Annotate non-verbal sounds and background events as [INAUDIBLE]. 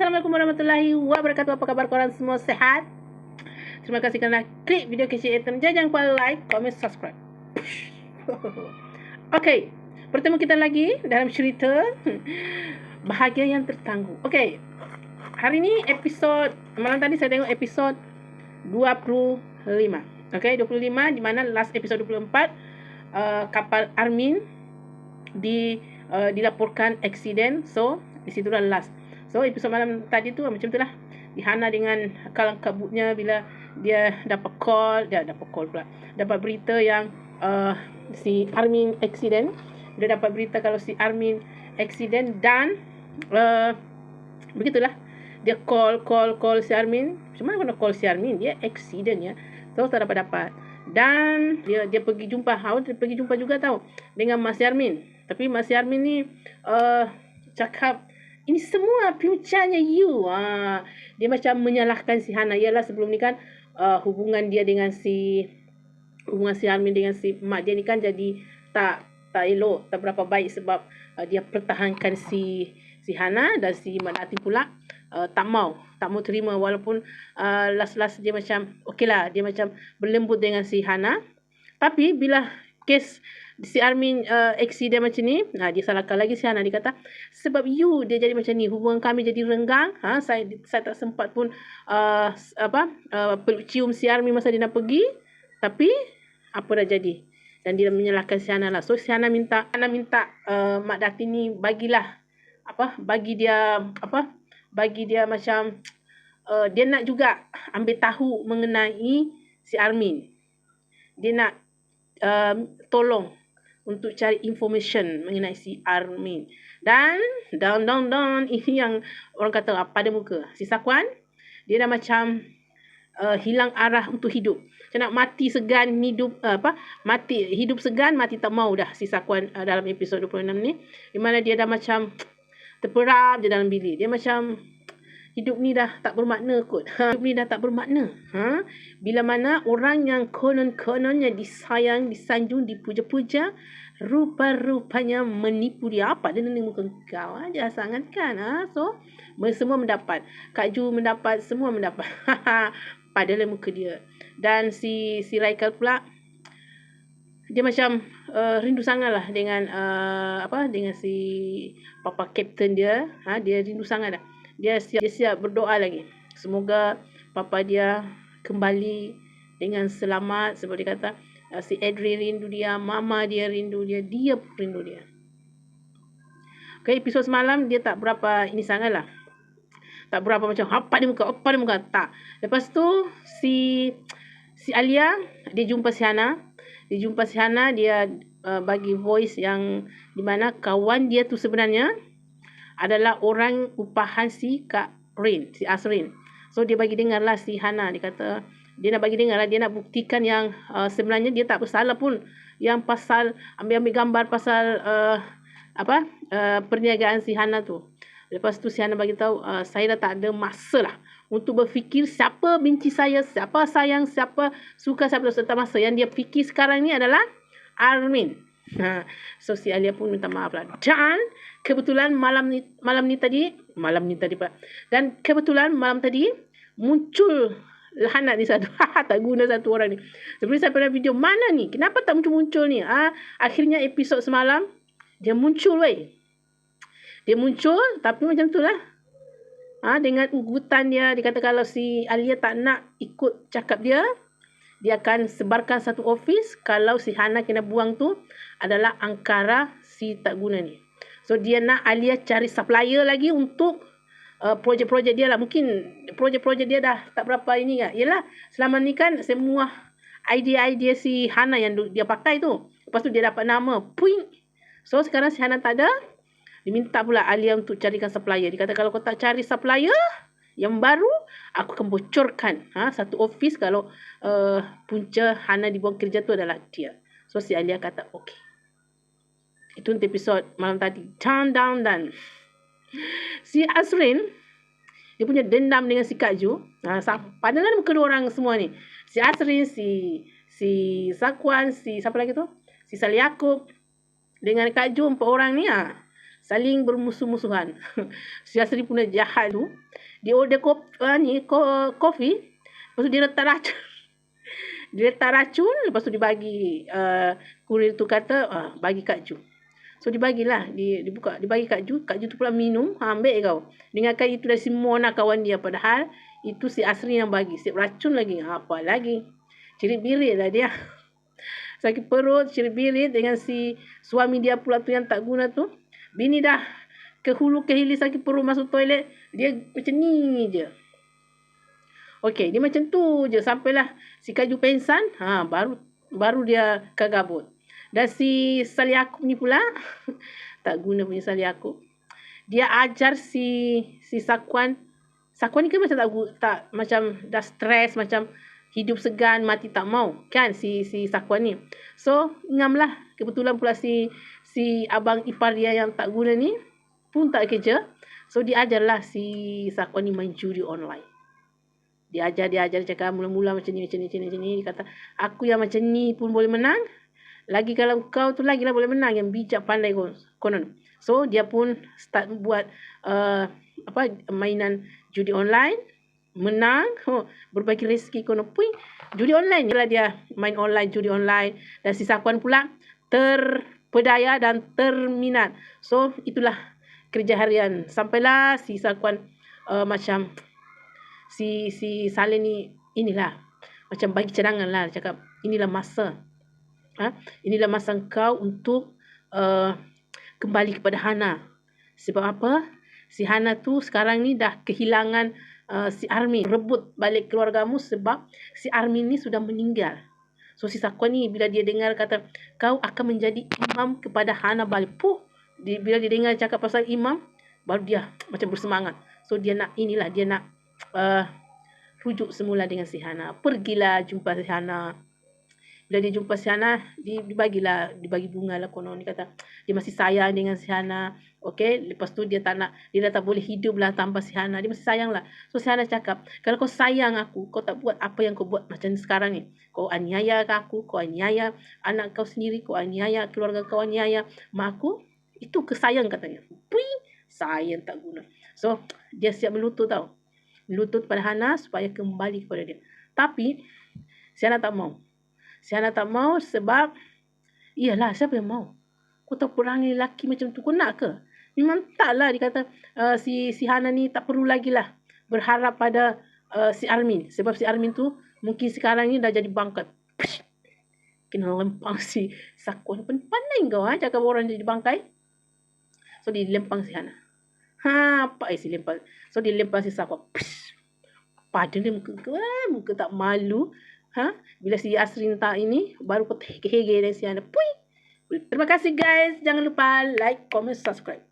Assalamualaikum warahmatullahi wabarakatuh. Apa khabar korang semua? Sehat? Terima kasih kerana klik video kecil item. Jangan lupa like, comment, subscribe. [LAUGHS] Okay. Bertemu kita lagi dalam cerita [LAUGHS] Bahagia yang tertangguh. Okay. Hari ni episod, malam tadi saya tengok episod 25. Okay, 25 di mana last episod 24 uh, kapal Armin di uh, dilaporkan accident. So, di situ dah last. So episod malam tadi tu macam tu lah. Dihana dengan kalang kabutnya bila dia dapat call, dia dapat call pula. Dapat berita yang uh, si Armin accident. Dia dapat berita kalau si Armin accident dan uh, begitulah. Dia call, call, call si Armin. Macam mana kena call si Armin? Dia accident ya. So tak dapat dapat. Dan dia dia pergi jumpa, how dia pergi jumpa juga tahu dengan Mas Armin. Tapi Mas Armin ni uh, cakap ini semua piucannya you. Ha, dia macam menyalahkan si Hana. Ialah sebelum ni kan uh, hubungan dia dengan si hubungan si Armin dengan si mak dia ni kan jadi tak tak elok, tak berapa baik sebab uh, dia pertahankan si si Hana dan si Mak Nati pula uh, tak mau, tak mau terima walaupun uh, last-last dia macam okeylah, dia macam berlembut dengan si Hana. Tapi bila kes si Armin uh, accident macam ni, ha, dia salahkan lagi si Hana. Dia kata, sebab you dia jadi macam ni, hubungan kami jadi renggang. Ha, saya saya tak sempat pun uh, apa uh, cium si Armin masa dia nak pergi. Tapi, apa dah jadi? Dan dia menyalahkan si Hana lah. So, si Hana minta, Hana minta uh, Mak Dati ni bagilah, apa, bagi dia, apa, bagi dia macam, uh, dia nak juga ambil tahu mengenai si Armin. Dia nak uh, tolong untuk cari information mengenai si Armin. Dan down down down [LAUGHS] ini yang orang kata apa pada muka. Si Sakwan dia dah macam uh, hilang arah untuk hidup. Macam nak mati segan hidup uh, apa? Mati hidup segan mati tak mau dah si Sakwan uh, dalam episod 26 ni. Di mana dia dah macam [TSK] terperap je dalam bilik. Dia macam hidup ni dah tak bermakna kot. Ha, hidup ni dah tak bermakna. Ha? Bila mana orang yang konon-kononnya disayang, disanjung, dipuja-puja, rupa-rupanya menipu dia. Apa dia nenek muka kau aja sangat kan? Ha? So, semua mendapat. Kak Ju mendapat, semua mendapat. Padahal muka dia. Dan si si Raikal pula, dia macam uh, rindu sangat lah dengan uh, apa dengan si papa captain dia ha dia rindu sangat lah dia siap, dia siap berdoa lagi. Semoga papa dia kembali dengan selamat sebab dia kata uh, si Adri rindu dia, mama dia rindu dia, dia rindu dia. Okay, episod semalam dia tak berapa ini sangat lah. Tak berapa macam apa dia muka, apa dia muka. Tak. Lepas tu si si Alia dia jumpa si Hana. Dia jumpa si Hana, dia uh, bagi voice yang di mana kawan dia tu sebenarnya adalah orang upahan si Kak Rin, si Asrin. So dia bagi dengar lah si Hana. Dia kata dia nak bagi dengar lah. Dia nak buktikan yang uh, sebenarnya dia tak bersalah pun. Yang pasal ambil-ambil gambar pasal uh, apa uh, perniagaan si Hana tu. Lepas tu si Hana bagi tahu uh, saya dah tak ada masa lah untuk berfikir siapa benci saya, siapa sayang, siapa suka, siapa tak masa. Yang dia fikir sekarang ni adalah Armin. Ha, so si Alia pun minta maaf lah. Dan kebetulan malam ni malam ni tadi, malam ni tadi pak. Dan kebetulan malam tadi muncul lahanat ni satu. [LAUGHS] tak guna satu orang ni. Seperti saya pernah video, mana ni? Kenapa tak muncul-muncul ni? Ha, akhirnya episod semalam, dia muncul weh. Dia muncul, tapi macam tu lah. Ha, dengan ugutan dia, dia kata kalau si Alia tak nak ikut cakap dia, dia akan sebarkan satu office kalau si Hana kena buang tu adalah angkara si tak guna ni. So dia nak Alia cari supplier lagi untuk uh, projek-projek dia lah. Mungkin projek-projek dia dah tak berapa ini kan. Yelah selama ni kan semua idea-idea si Hana yang dia pakai tu. Lepas tu dia dapat nama Puing. So sekarang si Hana tak ada. Diminta pula Alia untuk carikan supplier. Dia kata kalau kau tak cari supplier, yang baru aku akan bocorkan ha, satu office kalau uh, punca Hana dibuang kerja tu adalah dia. So si Alia kata okey. Itu untuk episod malam tadi. Down, down, dan si Asrin dia punya dendam dengan si Kak Ju. Ha, padahal kedua orang semua ni. Si Asrin, si si Sakwan, si siapa lagi tu? Si Sali Yaakob dengan Kak Ju empat orang ni ha. Saling bermusuh-musuhan. [LAUGHS] si Asri punya jahat tu, dia order kopi, uh, ni, ko, kopi, lepas tu dia letak racun. [LAUGHS] dia letak racun, lepas tu dia bagi, uh, kurir tu kata, uh, bagi Kak Ju. So dibagilah, dia, dia buka, dia bagi Kak Ju, Kak Ju tu pula minum, ha, ambil kau. Dengarkan itu dari si Mona kawan dia, padahal itu si Asri yang bagi, siap racun lagi, ha, apa lagi. Cirit birit lah dia. [LAUGHS] Sakit perut, cirit birit dengan si suami dia pula tu yang tak guna tu. Bini dah ke hulu ke hilir sakit perut masuk toilet, dia macam ni je. Okey, dia macam tu je sampailah si Kak Ju pensan, ha, baru baru dia kagabut. Dan si Salih Akub ni pula, [LAUGHS] tak guna punya Salih Akub. Dia ajar si si Sakuan. Sakuan ni kan macam tak, tak macam dah stres, macam hidup segan, mati tak mau. Kan si si Sakuan ni. So, ngamlah. Kebetulan pula si si abang ipar dia yang tak guna ni pun tak kerja. So, dia ajarlah si Sakuan ni main juri online. Dia ajar, dia ajar, cakap mula-mula macam ni, macam ni, macam ni, macam ni. Dia kata, aku yang macam ni pun boleh menang. Lagi kalau kau tu lagi lah boleh menang yang bijak pandai konon. So dia pun start buat uh, apa mainan judi online menang [LAUGHS] oh, berbagi rezeki kono pui judi online lah dia main online judi online dan si Sakuan pula terpedaya dan terminat so itulah kerja harian sampailah si Sakuan uh, macam si si Saleh ni inilah macam bagi cadangan lah cakap inilah masa Ha? Inilah masa kau untuk uh, kembali kepada Hana. Sebab apa? Si Hana tu sekarang ni dah kehilangan uh, si Armin. Rebut balik keluargamu sebab si Armin ni sudah meninggal. So si Sakwa ni bila dia dengar kata kau akan menjadi imam kepada Hana balik. Puh, dia, bila dia dengar cakap pasal imam, baru dia macam bersemangat. So dia nak inilah, dia nak uh, rujuk semula dengan si Hana. Pergilah jumpa si Hana bila dia jumpa si Hana, dibagilah, dibagi bunga lah konon. Dia kata, dia masih sayang dengan si Hana. Okay, lepas tu dia tak nak, dia dah tak boleh hidup lah tanpa si Hana. Dia masih sayang lah. So si Hana cakap, kalau kau sayang aku, kau tak buat apa yang kau buat macam sekarang ni. Kau aniaya aku, kau aniaya anak kau sendiri, kau aniaya keluarga kau aniaya. Mak aku, itu kesayang katanya. Pui, sayang tak guna. So, dia siap melutut tau. Melutut pada Hana supaya kembali kepada dia. Tapi, si Hana tak mau. Si Hana tak mau sebab Iyalah siapa yang mau Kau tak perangai lelaki macam tu Kau nak ke Memang tak lah dia kata uh, si, si Hana ni tak perlu lagi lah Berharap pada uh, si Armin Sebab si Armin tu Mungkin sekarang ni dah jadi bangkat Kena lempang [LAUGHS] si Sakun Pandai kau ha? Cakap orang jadi bangkai So dia lempang si Hana Ha, apa eh si lempang. So dia lempang si Sakwa. Pada dia muka, muka tak malu. Ha? Bila si Asrin tak ini, baru kau hege dari si anda. Pui! Terima kasih guys. Jangan lupa like, comment, subscribe.